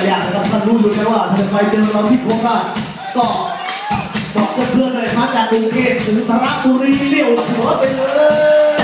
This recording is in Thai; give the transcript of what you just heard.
ไม่ยากนะครับท่านรู้อยู่แล้วว่าถ้าไปเจอเราที่โคราชก็บอกเพื่อนๆเลยมาจากกรุงเทพถึงสระบุรีเลี้ยวหัวไปเลย